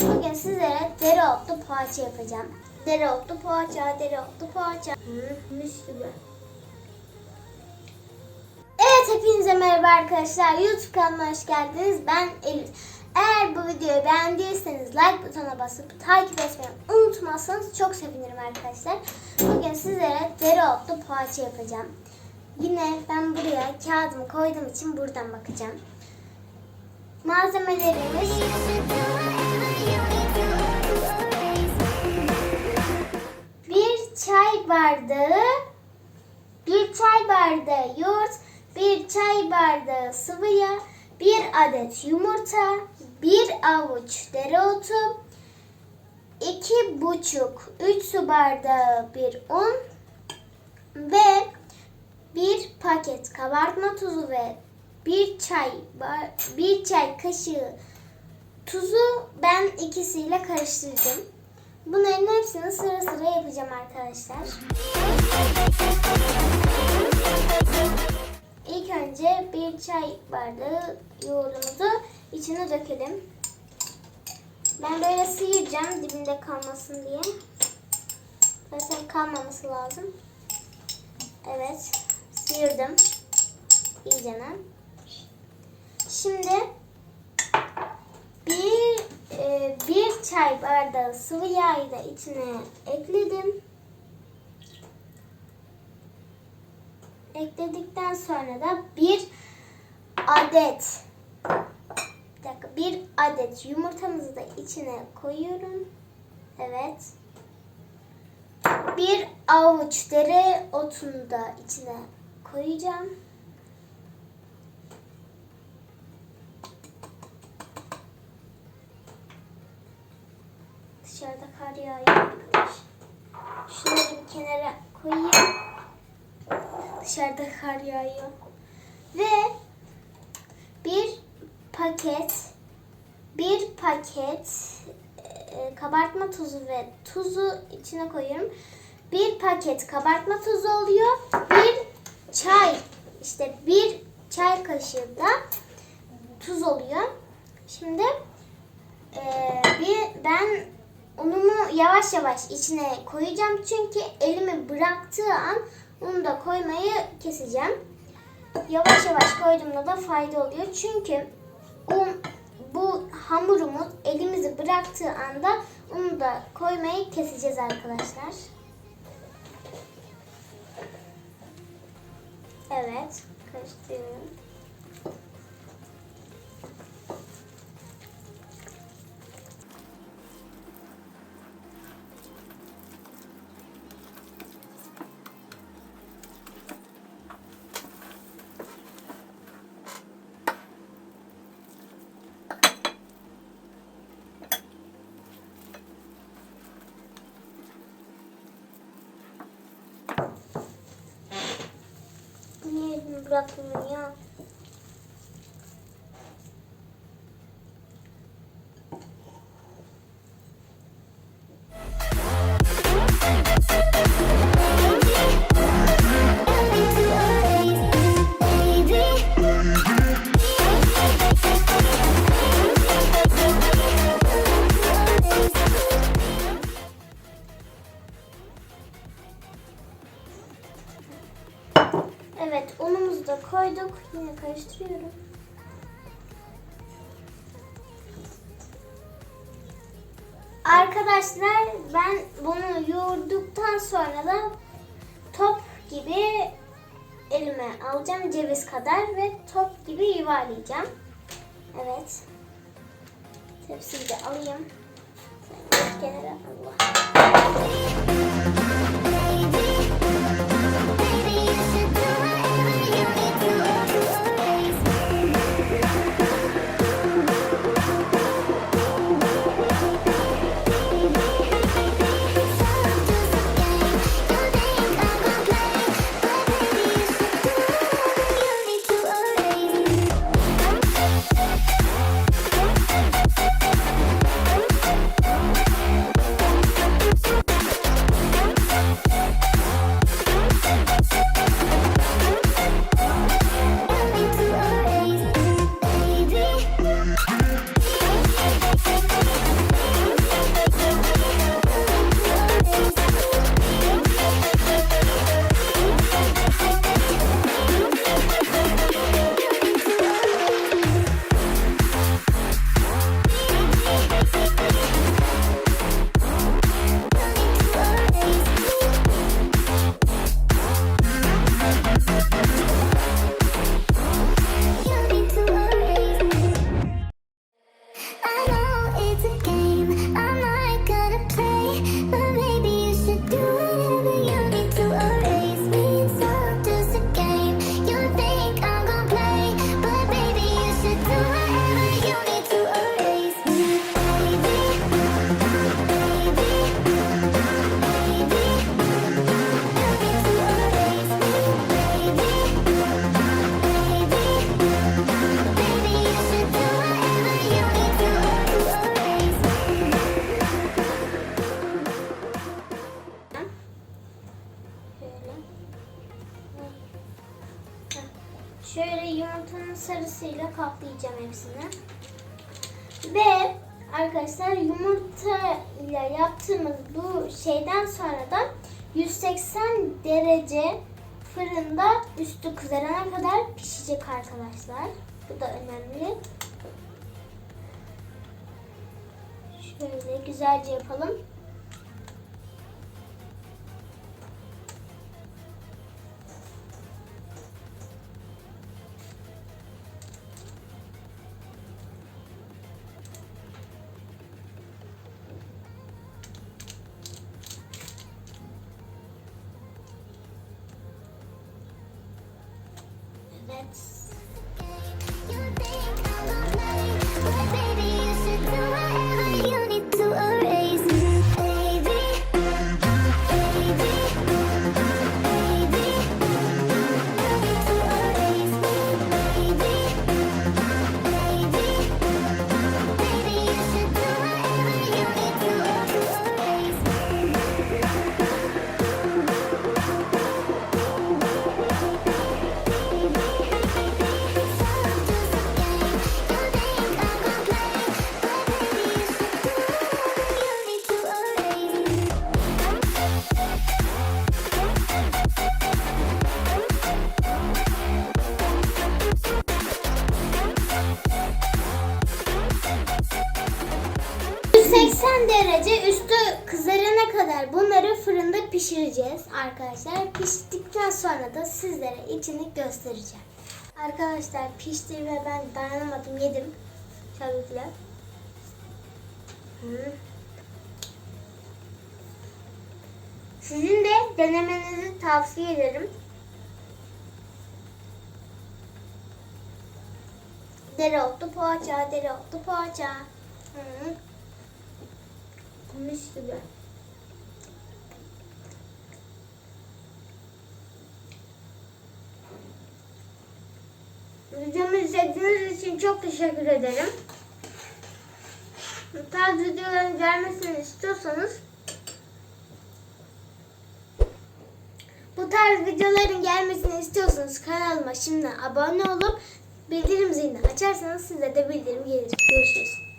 Bugün sizlere dereotlu poğaça yapacağım. Dereotlu poğaça, dereotlu poğaça. Hı, mis gibi. Evet hepinize merhaba arkadaşlar. YouTube kanalıma hoş geldiniz. Ben Elif. Eğer bu videoyu beğendiyseniz like butonuna basıp takip etmeyi unutmazsanız çok sevinirim arkadaşlar. Bugün sizlere dereotlu poğaça yapacağım. Yine ben buraya kağıdımı koyduğum için buradan bakacağım. Malzemelerimiz bir çay bardağı, bir çay bardağı yoğurt, bir çay bardağı sıvı yağ, bir adet yumurta, bir avuç dereotu, iki buçuk, üç su bardağı bir un ve bir paket kabartma tuzu ve bir çay bar- bir çay kaşığı tuzu ben ikisiyle karıştırdım. Bunların hepsini sıra sıra yapacağım arkadaşlar. İlk önce bir çay bardağı yoğurdumuzu içine dökelim. Ben böyle sıyıracağım dibinde kalmasın diye. Zaten kalmaması lazım. Evet, sıyırdım. İyicene. Şimdi bir e, bir çay bardağı sıvı yağı da içine ekledim. Ekledikten sonra da bir adet bir dakika bir adet yumurtamızı da içine koyuyorum. Evet. Bir avuç dereotunu da içine koyacağım. Dışarıda kar yağıyor. Şunları bir kenara koyayım. Dışarıda kar yağıyor. Ve bir paket bir paket e, kabartma tuzu ve tuzu içine koyuyorum. Bir paket kabartma tuzu oluyor. Bir çay işte bir çay kaşığı da tuz oluyor. Şimdi ee, bir ben unumu yavaş yavaş içine koyacağım çünkü elimi bıraktığı an unu da koymayı keseceğim. Yavaş yavaş koyduğumda da fayda oluyor çünkü un bu hamurumuz elimizi bıraktığı anda unu da koymayı keseceğiz arkadaşlar. Evet, karıştırıyorum. 그렇군요. Koyduk. Yine karıştırıyorum. Arkadaşlar ben bunu yoğurduktan sonra da top gibi elime alacağım ceviz kadar ve top gibi yuvarlayacağım. Evet. Tepsiyi de alayım. Kenara Allah. Kaplayacağım hepsini. Ve arkadaşlar yumurta ile yaptığımız bu şeyden sonra da 180 derece fırında üstü kızarana kadar pişecek arkadaşlar. Bu da önemli. Şöyle güzelce yapalım. Evet. 180 derece üstü kızarana kadar bunları fırında pişireceğiz arkadaşlar. Piştikten sonra da sizlere içini göstereceğim. Arkadaşlar pişti ve ben dayanamadım yedim. Tabii ki. Sizin de denemenizi tavsiye ederim. Dereotlu poğaça, dereotlu poğaça. Hı. Mis gibi. Videomu izlediğiniz için çok teşekkür ederim. Bu tarz videoların gelmesini istiyorsanız bu tarz videoların gelmesini istiyorsanız kanalıma şimdi abone olup bildirim zilini açarsanız size de bildirim gelir. Görüşürüz.